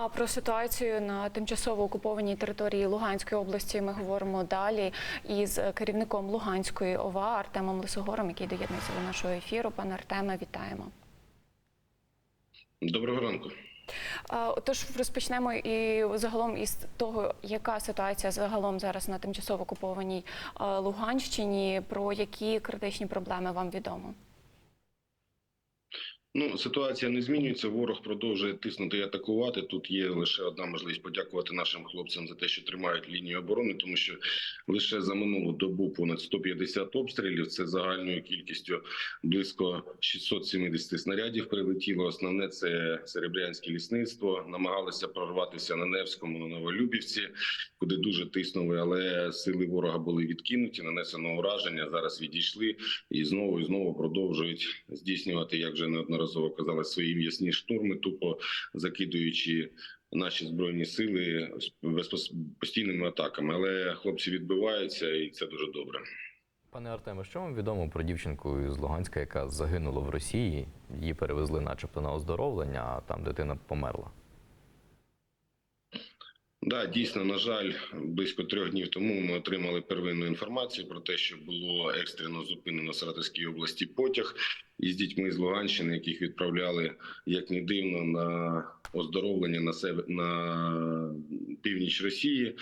А про ситуацію на тимчасово окупованій території Луганської області ми говоримо далі із керівником Луганської ОВА Артемом Лисогором, який доєднується до нашого ефіру. Пане Артеме, вітаємо. Доброго ранку. А, Отож, розпочнемо і загалом із того, яка ситуація загалом зараз на тимчасово окупованій Луганщині, про які критичні проблеми вам відомо? Ну, ситуація не змінюється. Ворог продовжує тиснути і атакувати. Тут є лише одна можливість подякувати нашим хлопцям за те, що тримають лінію оборони, тому що лише за минулу добу понад 150 обстрілів. Це загальною кількістю близько 670 снарядів прилетіло. Основне це серебрянське лісництво. Намагалися прорватися на Невському, на Новолюбівці, куди дуже тиснули, але сили ворога були відкинуті. Нанесено ураження. Зараз відійшли і знову і знову продовжують здійснювати, як вже неодноразово казали, свої м'ясні штурми, тупо закидуючи наші збройні сили постійними атаками. Але хлопці відбиваються, і це дуже добре. Пане Артеме, що вам відомо про дівчинку з Луганська, яка загинула в Росії? Її перевезли, начебто, на оздоровлення, а там дитина померла. Да, дійсно, на жаль, близько трьох днів тому ми отримали первинну інформацію про те, що було екстрено зупинено в Саратовській області потяг із дітьми з Луганщини, яких відправляли як не дивно на оздоровлення на себе на північ Росії,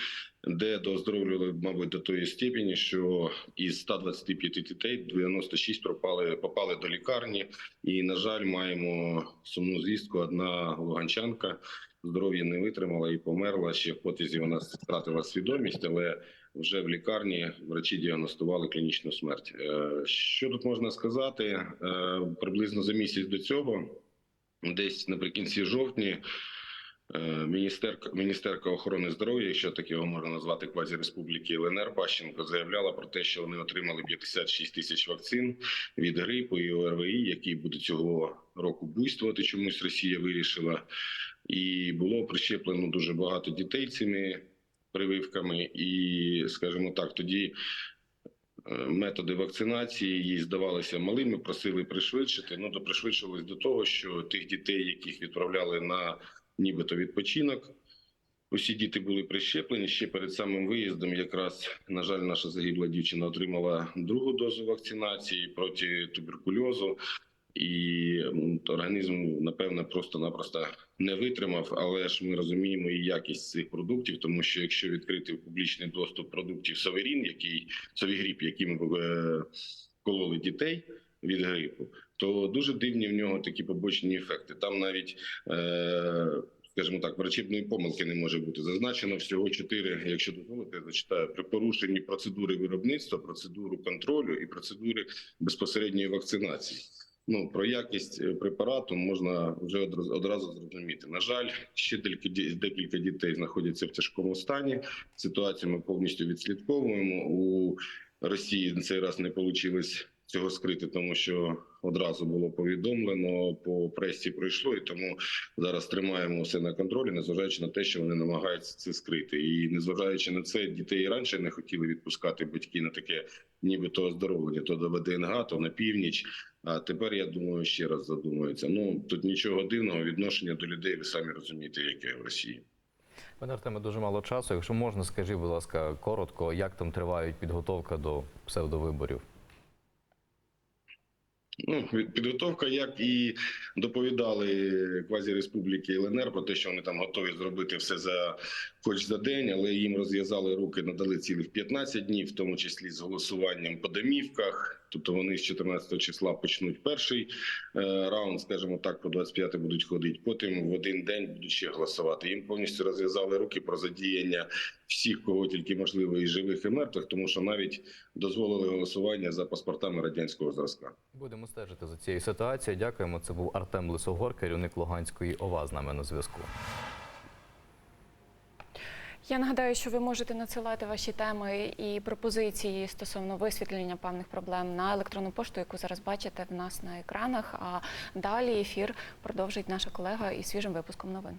де дооздоровлювали, мабуть, до тої степені, що із 125 дітей 96 пропали попали до лікарні, і на жаль, маємо сумну звістку. Одна луганчанка здоров'я не витримала і померла. Ще в потязі вона втратила свідомість, але вже в лікарні врачі діагностували клінічну смерть. Е, Що тут можна сказати? Е, Приблизно за місяць до цього, десь наприкінці жовтні. Е, Міністерка, міністерка охорони здоров'я, якщо так його можна назвати квазі республіки ЛНР, Пащенко заявляла про те, що вони отримали 56 тисяч вакцин від грипу і ОРВІ, які будуть цього року буйствувати. Чомусь Росія вирішила, і було прищеплено дуже багато дітей цими прививками. І, скажімо так, тоді е, методи вакцинації їй здавалися малими, просили пришвидшити. Ну то пришвидшилось до того, що тих дітей, яких відправляли на нібито відпочинок. Усі діти були прищеплені ще перед самим виїздом. Якраз на жаль, наша загибла дівчина отримала другу дозу вакцинації проти туберкульозу, і організм напевно просто-напросто не витримав. Але ж ми розуміємо і якість цих продуктів, тому що якщо відкрити в публічний доступ продуктів Саверін, який Совігріп, яким е, кололи дітей від грипу, то дуже дивні в нього такі побочні ефекти. Там навіть е, скажімо так, врачебної помилки не може бути. Зазначено всього чотири, якщо дозволите, я зачитаю при порушенні процедури виробництва, процедуру контролю і процедури безпосередньої вакцинації. Ну про якість е, препарату можна вже одразу, зрозуміти. На жаль, ще декілька дітей знаходяться в тяжкому стані. Ситуацію ми повністю відслідковуємо у Росії. На цей раз не вийшло цього скрити, тому що одразу було повідомлено по пресі пройшло, і тому зараз тримаємо все на контролі, незважаючи на те, що вони намагаються це скрити. І незважаючи на це, дітей і раніше не хотіли відпускати батьки на таке, нібито оздоровлення, то до ВДНГ, то на північ. А тепер я думаю, ще раз задумаються. Ну тут нічого дивного, відношення до людей, ви самі розумієте, яке в Росії. Пане Артеме, дуже мало часу. Якщо можна, скажіть, будь ласка, коротко, як там тривають підготовка до псевдовиборів? Ну, підготовка, як і доповідали квазі республіки ЛНР про те, що вони там готові зробити все за хоч за день, але їм розв'язали руки, надали цілих 15 днів, в тому числі з голосуванням по домівках. Тобто вони з 14 числа почнуть перший е, раунд, скажімо так, по 25 будуть ходити. Потім в один день будуть ще голосувати. Їм повністю розв'язали руки про задіяння всіх, кого тільки можливо, і живих, і мертвих, тому що навіть дозволили голосування за паспортами радянського зразка. Будемо стежити за цією ситуацією. Дякуємо. Це був Артем Лисогор, керівник Луганської ОВА з нами на зв'язку. Я нагадаю, що ви можете надсилати ваші теми і пропозиції стосовно висвітлення певних проблем на електронну пошту, яку зараз бачите в нас на екранах. А далі ефір продовжить наша колега із свіжим випуском новин.